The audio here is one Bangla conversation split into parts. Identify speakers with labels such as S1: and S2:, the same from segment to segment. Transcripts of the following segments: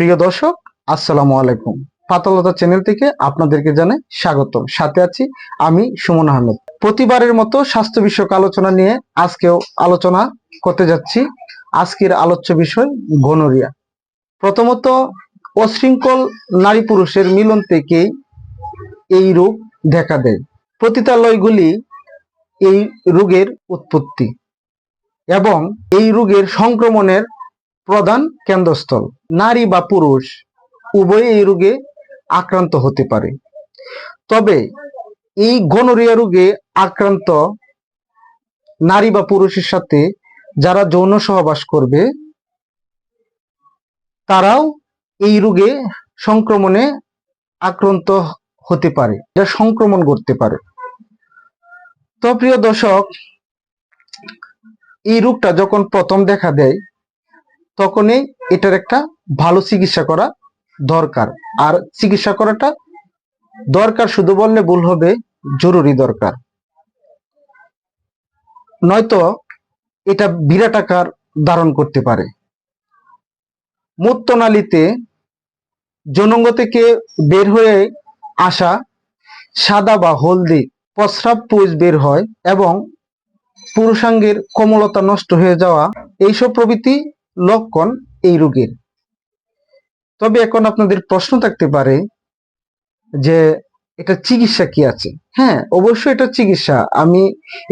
S1: প্রিয় দর্শক, আসসালামু আলাইকুম। পাতালতা চ্যানেল থেকে আপনাদেরকে জানাই স্বাগত। সাথে আছি আমি সুমন আহমেদ। প্রতিবারের মতো স্বাস্থ্য বিষয়ক আলোচনা নিয়ে আজকেও আলোচনা করতে যাচ্ছি। আজকের আলোচ্য বিষয় গনোরিয়া প্রথমত, অশৃঙ্খল নারী পুরুষের মিলন থেকেই এই রোগ দেখা দেয়। পতিতালয়গুলি এই রোগের উৎপত্তি। এবং এই রোগের সংক্রমণের প্রধান কেন্দ্রস্থল। নারী বা পুরুষ উভয়ে এই রোগে আক্রান্ত হতে পারে। তবে এই গনোরিয়া রোগে আক্রান্ত নারী বা পুরুষের সাথে যারা যৌন সহবাস করবে, তারাও এই রোগে সংক্রমণে আক্রান্ত হতে পারে যা সংক্রমণ করতে পারে। তো প্রিয় দর্শক, এই রোগটা যখন প্রথম দেখা দেয় তখনই এটার একটা ভালো চিকিৎসা করা দরকার। আর চিকিৎসা করাটা দরকার শুধু বললে ভুল হবে, জরুরি দরকার। নয়তো এটা বিরাট আকার ধারণ করতে পারে। মূত্রনালীতে জনঙ্গ থেকে বের হয়ে আসা সাদা বা হলদি প্রস্রাব পুষ বের হয় এবং পুরুষাঙ্গের কোমলতা নষ্ট হয়ে যাওয়া, এইসব প্রভৃতি লক্ষণ এই রোগের। তবে এখন আপনাদের প্রশ্ন থাকতে পারে যে এটা চিকিৎসা কি আছে? হ্যাঁ অবশ্যই এটা চিকিৎসা। আমি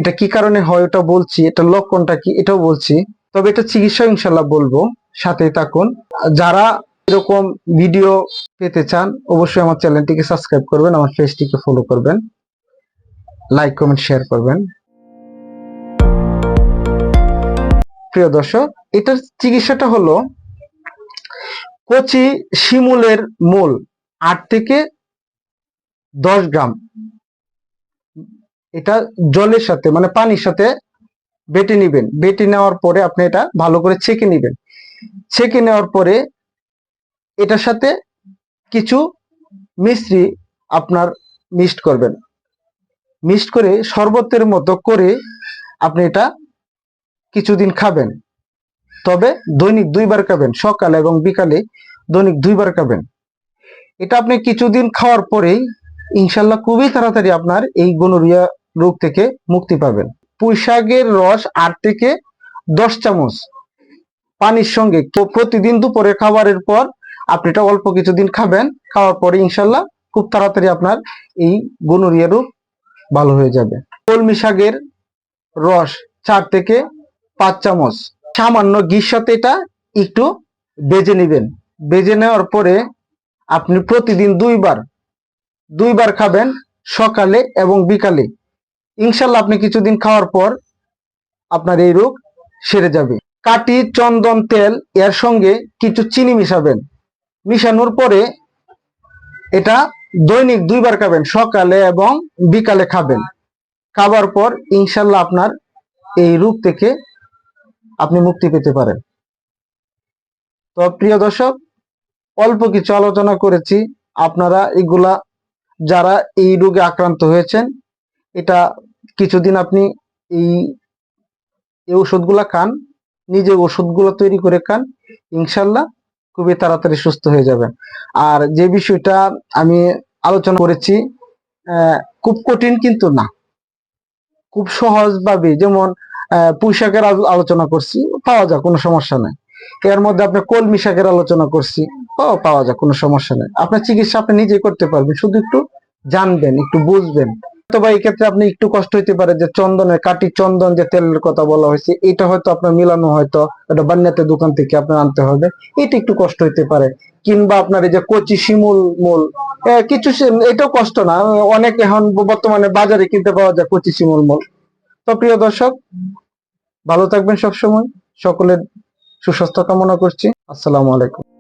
S1: এটা কি কারণে হয় ওটা বলছি, এটা লক্ষণটা কি এটাও বলছি। তবে এটা চিকিৎসা ইনশাল্লাহ বলব, সাথে থাকুন। যারা এরকম ভিডিও পেতে চান, অবশ্যই আমার চ্যানেলটিকে সাবস্ক্রাইব করবেন, আমার পেজটিকে ফলো করবেন, লাইক, কমেন্ট, শেয়ার করবেন। প্রিয় দর্শক, এটার চিকিৎসাটা হলো কচি শিমুলের মূল আট থেকে দশ গ্রাম। এটা জলের সাথে মানে পানির সাথে বেটে নিবেন। বেটে নেওয়ার পরে আপনি এটা ভালো করে ছেঁকে নিবেন। ছেঁকে নেওয়ার পরে এটার সাথে কিছু মিশ্রি আপনার মিক্সড করবেন। মিক্সড করে শরবতের মতো করে আপনি এটা কিছুদিন খাবেন। তবে দৈনিক দুইবার খাবেন, সকালে এবং বিকালে দৈনিক দুইবার খাবেন। এটা আপনি কিছুদিন খাওয়ার পরেই ইনশাল্লাহ খুবই তাড়াতাড়ি আপনার এই গনোরিয়া রোগ থেকে মুক্তি পাবেন। পুঁইশাকের রস আট থেকে দশ চামচ। পানির সঙ্গে প্রতিদিন দুপুরে খাবারের পর আপনি এটা অল্প কিছুদিন খাবেন, খাওয়ার পরে ইনশাল্লাহ খুব তাড়াতাড়ি আপনার এই গনোরিয়া রোগ ভালো হয়ে যাবে। কলমি শাকের রস চার থেকে পাঁচ চামচ। সামান্য সাথে এটা একটু বেজে নেবেন। বেজে নেওয়ার পরে আপনি প্রতিদিন দুইবার দুইবার খাবেন সকালে এবং বিকালে। ইনশাল্লাহ আপনি কিছুদিন খাওয়ার পর আপনার এই রোগ সেরে যাবে। কাটি চন্দন তেল, এর সঙ্গে কিছু চিনি মিশাবেন। মিশানোর পরে এটা দৈনিক দুইবার খাবেন, সকালে এবং বিকালে খাবেন। খাবার পর ইনশাল্লাহ আপনার এই রোগ থেকে আপনি মুক্তি পেতে পারেন। তো প্রিয় দর্শক, অল্প কিছু আলোচনা করেছি। আপনারা এগুলা, যারা এই রোগে আক্রান্ত হয়েছেন, এটা কিছুদিন আপনি এই এই ওষুধগুলা খান, নিজে ওষুধগুলো তৈরি করে খান, ইনশাল্লাহ খুবই তাড়াতাড়ি সুস্থ হয়ে যাবেন। আর যে বিষয়টা আমি আলোচনা করেছি খুব কঠিন কিন্তু না। খুব সহজভাবে, যেমন আহ, পুঁই আলোচনা করছি পাওয়া যায় কোনো সমস্যা নাই। এর মধ্যে আপনি কলমি শাকের আলোচনা করছি ও পাওয়া যায় কোনো সমস্যা নাই। আপনার চিকিৎসা আপনি নিজে করতে পারবেন শুধু একটু জানবেন একটু বুঝবেন। তো বা এই ক্ষেত্রে আপনি একটু কষ্ট হইতে পারে যে চন্দনের কাটি চন্দন যে তেলের কথা বলা হয়েছে এটা হয়তো আপনার মিলানো হয়তো এটা বান্যাতে দোকান থেকে আপনার আনতে হবে এটা একটু কষ্ট হইতে পারে। কিংবা আপনার এই যে কচি শিমুল মূল কিছু এটাও কষ্ট না অনেক এখন বর্তমানে বাজারে কিনতে পাওয়া যায় কচি শিমুল মূল। তো প্রিয় দর্শক ভালো থাকবেন সবসময়। সকলের সুস্বাস্থ্য কামনা করছি। আসসালামু আলাইকুম।